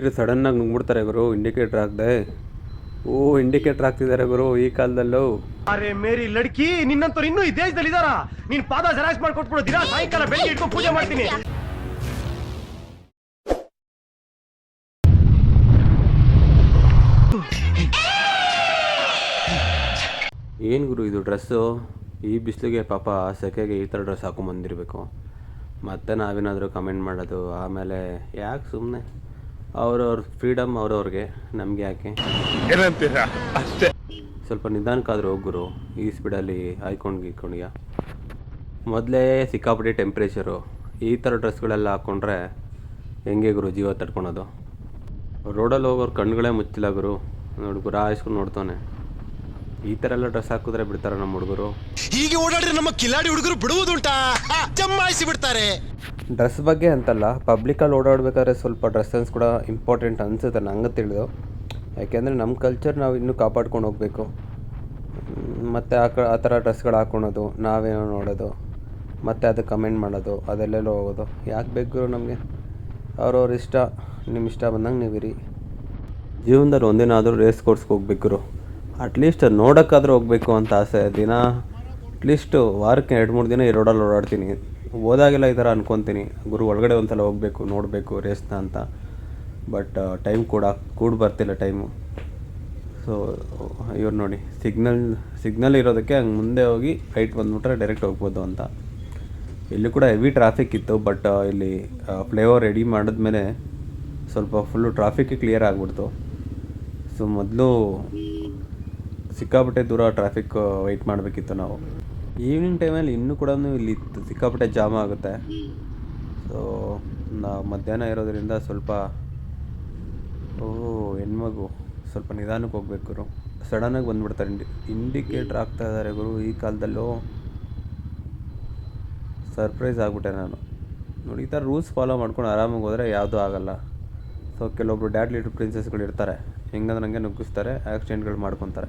ಇದು ಸಡನ್ನಾಗಿ ನುಗ್ಬಿಡ್ತಾರೆ ಗುರು ಇಂಡಿಕೇಟರ್ ಹಾಕ್ದೆ. ಓ ಇಂಡಿಕೇಟರ್ ಹಾಕ್ತಿದ್ದಾರೆ ಗುರು ಈ ಕಾಲದಲ್ಲೂ. ಅರೆ ಮೇರಿ ಲಡ್ಕಿ ನಿನ್ನಂತವ್ರು ಇನ್ನೂ ಈ ದೇಶದಲ್ಲಿ ಇದಾರ ನೀನ್ ಪಾದ ಜೆರಾಕ್ಸ್ ಮಾಡ್ಕೊಟ್ಬಿಡು ದಿನ ಸಾಯಂಕಾಲ ಬೆಳಿಗ್ಗೆ ಇಟ್ಕೊಂಡು ಪೂಜೆ ಮಾಡ್ತೀನಿ. ಏನು ಗುರು ಇದು ಡ್ರೆಸ್ಸು ಈ ಬಿಸಿಲಿಗೆ ಪಾಪ ಸೆಕೆಗೆ ಈ ಥರ ಡ್ರೆಸ್ ಹಾಕೊಂಬಂದಿರಬೇಕು ಮತ್ತೆ ನಾವೇನಾದರೂ ಕಮೆಂಟ್ ಮಾಡೋದು ಆಮೇಲೆ ಯಾಕೆ ಸುಮ್ಮನೆ ಅವ್ರವ್ರ ಫ್ರೀಡಮ್ ಅವ್ರವ್ರಿಗೆ ನಮಗೆ ಯಾಕೆ? ಏನಂತೀರಾ? ಅಷ್ಟೇ. ಸ್ವಲ್ಪ ನಿಧಾನಕ್ಕಾದ್ರೂ ಹೋಗ್ಗುರು ಈ ಸ್ಪೀಡಲ್ಲಿ ಹಾಯ್ಕೊಂಡು ಗೀಕೊಂಡ್ಯ ಮೊದಲೇ ಸಿಕ್ಕಾಪಟ್ಟೆ ಟೆಂಪ್ರೇಚರು ಈ ಥರ ಡ್ರೆಸ್ಗಳೆಲ್ಲ ಹಾಕ್ಕೊಂಡ್ರೆ ಹೆಂಗೆ ಗುರು ಜೀವ ತಡ್ಕೊಳೋದು? ರೋಡಲ್ಲಿ ಹೋಗೋರು ಕಣ್ಗಳೇ ಮುಚ್ಚಿಲ್ಲ ಗುರು. ನೋಡಿ ಗುರು ಹಾಯಿಸ್ಕೊಂಡು ನೋಡ್ತಾನೆ ಈ ತರ ಎಲ್ಲ ಡ್ರೆಸ್ ಹಾಕಿದ್ರೆ ಬಿಡ್ತಾರ ನಮ್ಮ ಹುಡುಗರು? ಹೀಗೆ ಓಡಾಡಿದ್ರೆ ನಮ್ಮ ಕಿಲಾಡಿ ಹುಡುಗರು ಬಿಡುವುದುಂಟಾ? ಜಮಾಯಿಸಿ ಬಿಡ್ತಾರೆ. ಡ್ರೆಸ್ ಬಗ್ಗೆ ಅಂತಲ್ಲ ಪಬ್ಲಿಕಲ್ಲಿ ಓಡಾಡಬೇಕಾದ್ರೆ ಸ್ವಲ್ಪ ಡ್ರೆಸ್ ಸೆನ್ಸ್ ಕೂಡ ಇಂಪಾರ್ಟೆಂಟ್ ಅನ್ಸುತ್ತೆ ನಂಗೆ ತಿಳಿದು. ಯಾಕೆಂದರೆ ನಮ್ಮ ಕಲ್ಚರ್ ನಾವು ಇನ್ನೂ ಕಾಪಾಡ್ಕೊಂಡು ಹೋಗಬೇಕು. ಮತ್ತು ಆ ಕ ಆ ಥರ ಡ್ರೆಸ್ಗಳು ಹಾಕ್ಕೊಳೋದು ನಾವೇನೋ ನೋಡೋದು ಮತ್ತು ಅದು ಕಮೆಂಟ್ ಮಾಡೋದು ಅದೆಲ್ಲೆಲ್ಲೋ ಹೋಗೋದು. ಯಾಕೆ ಬೇಕು ನಮಗೆ? ಅವ್ರವ್ರ ಇಷ್ಟ ನಿಮ್ಮ ಇಷ್ಟ ಬಂದಂಗೆ ನೀವಿರಿ. ಜೀವನದಲ್ಲಿ ಒಂದೇನಾದರೂ ರೇಸ್ ಕೋರ್ಸ್ಗೆ ಹೋಗ್ಬೇಕು ಅಟ್ಲೀಸ್ಟ್ ನೋಡೋಕ್ಕಾದ್ರೂ ಹೋಗಬೇಕು ಅಂತ ಆಸೆ. ದಿನ ಅಟ್ಲೀಸ್ಟು ವಾರಕ್ಕೆ ಎರಡು, ಮೂರು ದಿನ ಈ ರೋಡಲ್ಲಿ ಓಡಾಡ್ತೀನಿ. ಹೋದಾಗೆಲ್ಲ ಈ ಥರ ಅನ್ಕೊತೀನಿ. ಗುರು ಒಳಗಡೆ ಒಂದ್ಸಲ ಹೋಗಬೇಕು, ನೋಡಬೇಕು ರೇಸ್ನ ಅಂತ. ಬಟ್ ಟೈಮ್ ಕೂಡ ಕೂಡ ಬರ್ತಿಲ್ಲ ಟೈಮು ಸೊ ಇವ್ರು ನೋಡಿ ಸಿಗ್ನಲ್ ಸಿಗ್ನಲ್ ಇರೋದಕ್ಕೆ ಹಂಗೆ ಮುಂದೆ ಹೋಗಿ ರೈಟ್ ಬಂದುಬಿಟ್ರೆ ಡೈರೆಕ್ಟ್ ಹೋಗ್ಬೋದು ಅಂತ. ಇಲ್ಲಿ ಕೂಡ ಹೆವಿ ಟ್ರಾಫಿಕ್ ಇತ್ತು ಬಟ್ ಇಲ್ಲಿ ಫ್ಲೇವರ್ ರೆಡಿ ಮಾಡಿದ್ಮೇಲೆ ಸ್ವಲ್ಪ ಫುಲ್ಲು ಟ್ರಾಫಿಕ್ ಕ್ಲಿಯರ್ ಆಗಿಬಿಡ್ತು. ಸೊ ಮೊದಲು ಸಿಕ್ಕಾಪಟ್ಟೆ ದೂರ ಟ್ರಾಫಿಕ್ ವೆಯ್ಟ್ ಮಾಡಬೇಕಿತ್ತು ನಾವು. ಈವ್ನಿಂಗ್ ಟೈಮಲ್ಲಿ ಇನ್ನೂ ಕೂಡ ಇಲ್ಲಿ ಸಿಕ್ಕಾಪಟ್ಟೆ ಜಾಮ್ ಆಗುತ್ತೆ. ಸೊ ನಾವು ಮಧ್ಯಾಹ್ನ ಇರೋದರಿಂದ ಸ್ವಲ್ಪ, ಓ, ಹೆಣ್ಮಗು ಸ್ವಲ್ಪ ನಿಧಾನಕ್ಕೆ ಹೋಗ್ಬೇಕು ಸಡನ್ನಾಗಿ ಬಂದುಬಿಡ್ತಾರೆ. ಇಂಡಿ ಇಂಡಿಕೇಟ್ರ್ ಆಗ್ತಾ ಇದ್ದಾರೆ ಗುರು ಈ ಕಾಲದಲ್ಲೂ. ಸರ್ಪ್ರೈಸ್ ಆಗಿಬಿಟ್ಟೆ ನಾನು. ನೋಡಿ, ಈ ಥರ ರೂಲ್ಸ್ ಫಾಲೋ ಮಾಡ್ಕೊಂಡು ಆರಾಮಾಗಿ ಹೋದರೆ ಯಾವುದೂ ಆಗಲ್ಲ. ಸೊ ಕೆಲವೊಬ್ರು ಡ್ಯಾಡ್ ಲೀಟರ್ ಪ್ರಿನ್ಸಸ್ಗಳು ಇರ್ತಾರೆ ಹೆಂಗಂದ್ರೆ ನನಗೆ ನುಗ್ಗಿಸ್ತಾರೆ ಆ್ಯಕ್ಸಿಡೆಂಟ್ಗಳು ಮಾಡ್ಕೊತಾರೆ.